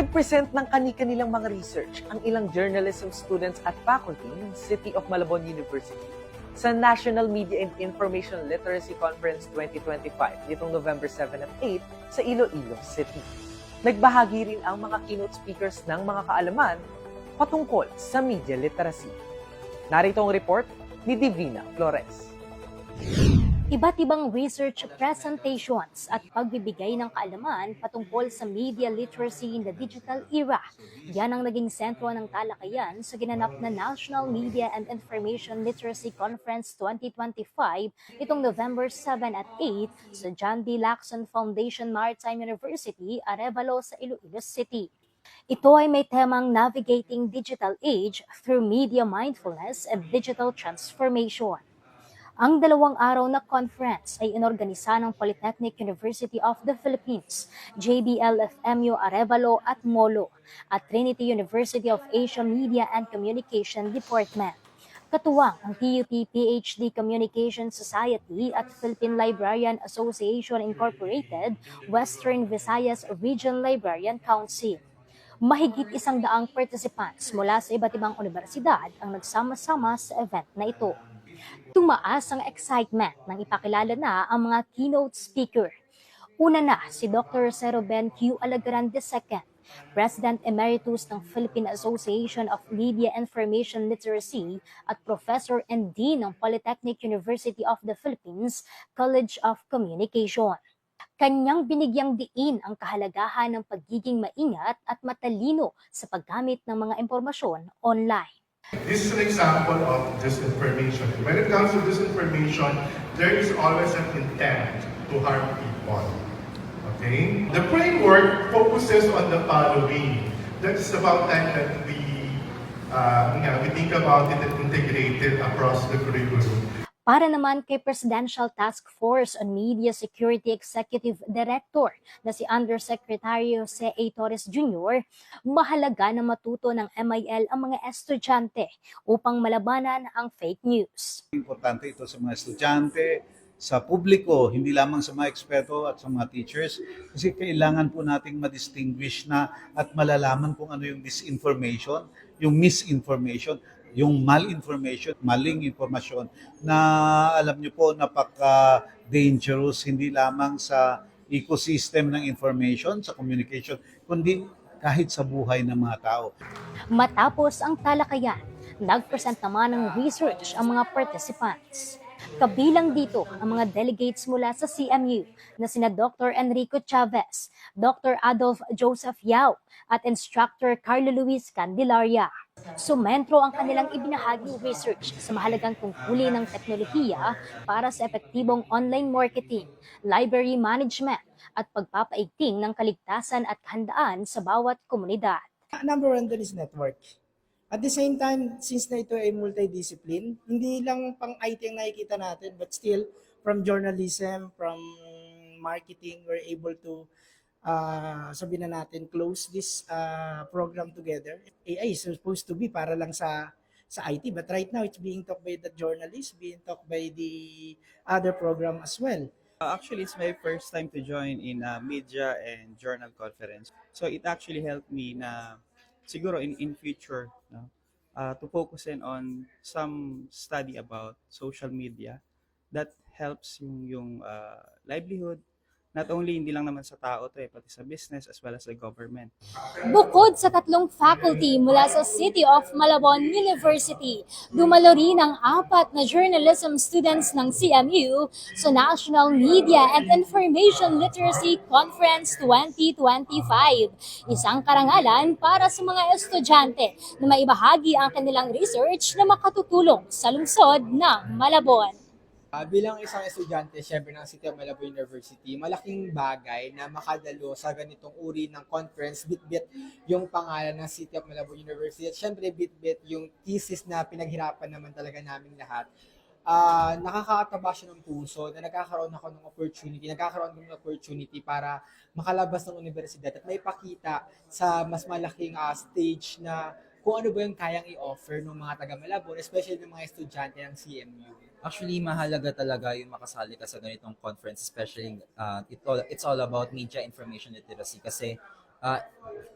Nag-present ng kani-kanilang mga research ang ilang journalism students at faculty ng City of Malabon University sa National Media and Information Literacy Conference 2025 nitong November 7 at 8 sa Iloilo City. Nagbahagi rin ang mga keynote speakers ng mga kaalaman patungkol sa media literacy. Narito ang report ni Divina Flores. Iba't ibang research presentations at pagbibigay ng kaalaman patungkol sa media literacy in the digital era. Yan ang naging sentro ng talakayan sa ginanap na National Media and Information Literacy Conference 2025 itong November 7 at 8 sa John D. Lacson Foundation Maritime University, Arevalo sa Iloilo City. Ito ay may temang Navigating Digital Age through Media Mindfulness and Digital Transformation. Ang dalawang araw na conference ay inorganisa ng Polytechnic University of the Philippines, JBLFMU Arevalo at Molo, at Trinity University of Asia Media and Communication Department. Katuwang ang TUP PhD Communication Society at Philippine Librarian Association Incorporated, Western Visayas Region Librarian Council. Mahigit isang daang participants mula sa iba't ibang universidad ang nagsama-sama sa event na ito. Tumaas ang excitement nang ipakilala na ang mga keynote speaker. Una na si Dr. Rosero Ben Q. Alagaran II, President Emeritus ng Philippine Association of Media Information Literacy at Professor and Dean ng Polytechnic University of the Philippines College of Communication. Kanyang binigyang diin ang kahalagahan ng pagiging maingat at matalino sa paggamit ng mga impormasyon online. This is an example of disinformation. When it comes to disinformation, there is always an intent to harm people. Okay? The framework focuses on the following. That is about time that we, uh, nga, we think about it and integrate it across the curriculum. Para naman kay Presidential Task Force on Media Security Executive Director na si Undersecretary Jose A. Torres Jr., mahalaga na matuto ng MIL ang mga estudyante upang malabanan ang fake news. Importante ito sa mga estudyante, sa publiko, hindi lamang sa mga eksperto at sa mga teachers. Kasi kailangan po nating ma-distinguish na at malalaman kung ano yung disinformation, yung misinformation, yung malinformation, maling informasyon na alam niyo po napaka-dangerous hindi lamang sa ecosystem ng information, sa communication, kundi kahit sa buhay ng mga tao. Matapos ang talakayan, nag-present naman ng research ang mga participants. Kabilang dito ang mga delegates mula sa CMU na sina Dr. Enrico Chavez, Dr. Adolf Joseph Yao at Instructor Carlo Luis Candelaria. Sumentro ang kanilang ibinahaging research sa mahalagang tungkulin ng teknolohiya para sa epektibong online marketing, library management at pagpapaigting ng kaligtasan at kahandaan sa bawat komunidad. number one dun is network. At the same time, since na ito ay multidiscipline, hindi lang pang IT ang nakikita natin, but still, from journalism, from marketing, we're able to, uh, sabihin na natin, close this uh, program together. AI is supposed to be para lang sa sa IT, but right now, it's being taught by the journalists, being taught by the other program as well. Uh, Actually, it's my first time to join in a media and journal conference. So it actually helped me na siguro in in future no uh, to focus in on some study about social media that helps yung yung uh, livelihood not only hindi lang naman sa tao to eh pati sa business as well as the government. Bukod sa tatlong faculty mula sa City of Malabon University, dumalo rin ang apat na journalism students ng CMU sa National Media and Information Literacy Conference 2025. Isang karangalan para sa mga estudyante na maibahagi ang kanilang research na makatutulong sa lungsod ng Malabon. Ah, bilang isang estudyante, syempre ng City of Malabo University, malaking bagay na makadalo sa ganitong uri ng conference, bit-bit yung pangalan ng City of Malabo University. At syempre, bit-bit yung thesis na pinaghirapan naman talaga naming lahat. Ah, nakakataba siya ng puso na nagkakaroon ako ng opportunity, nagkakaroon ng opportunity para makalabas ng universidad at may pakita sa mas malaking ah, stage na kung ano ba yung kayang i-offer ng mga taga Malabon, especially ng mga estudyante ng CMU. Actually, mahalaga talaga yung makasali ka sa ganitong conference, especially uh, it all, it's all about media information literacy kasi uh,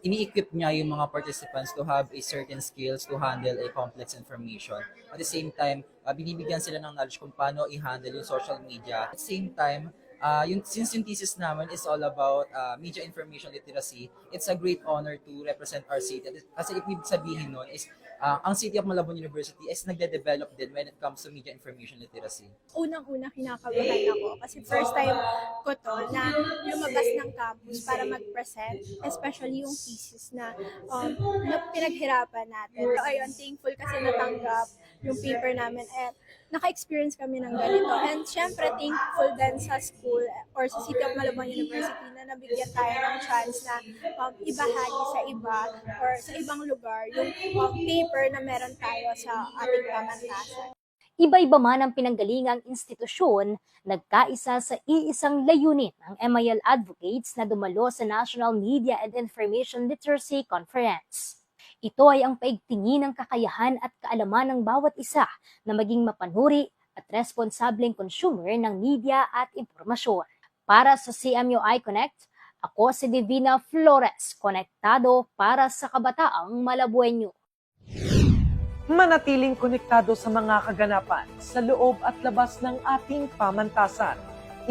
ini-equip niya yung mga participants to have a certain skills to handle a complex information. At the same time, uh, binibigyan sila ng knowledge kung paano i-handle yung social media. At the same time, uh, yung, since yung thesis naman is all about uh, media information literacy, it's a great honor to represent our city. Kasi ibig sabihin nun is, uh, ang City of Malabon University is nagde-develop din when it comes to media information literacy. unang-una kinakabahan ako kasi first time ko to na lumabas ng campus para mag-present, especially yung thesis na, um, na pinaghirapan natin. So, ayun, thankful kasi natanggap yung paper namin at naka-experience kami ng ganito. And syempre, thankful din sa school or sa City of Malabon University na nabigyan tayo ng chance na um, ibahagi sa iba or sa ibang lugar yung um, paper na meron tayo sa ating pamantasan. Iba-iba man ang pinanggalingang institusyon, nagkaisa sa iisang layunin ng MIL Advocates na dumalo sa National Media and Information Literacy Conference. Ito ay ang paigtingin ng kakayahan at kaalaman ng bawat isa na maging mapanuri at responsableng consumer ng media at impormasyon. Para sa CMUI Connect, ako si Divina Flores, konektado para sa kabataang Malabuenyo. manatiling konektado sa mga kaganapan sa loob at labas ng ating pamantasan.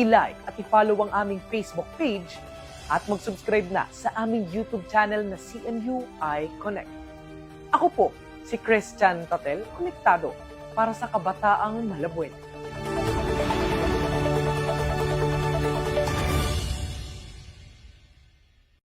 I-like at i-follow ang aming Facebook page at mag-subscribe na sa aming YouTube channel na CMUI Connect. Ako po, si Christian Tatel, konektado para sa kabataang Malabuena.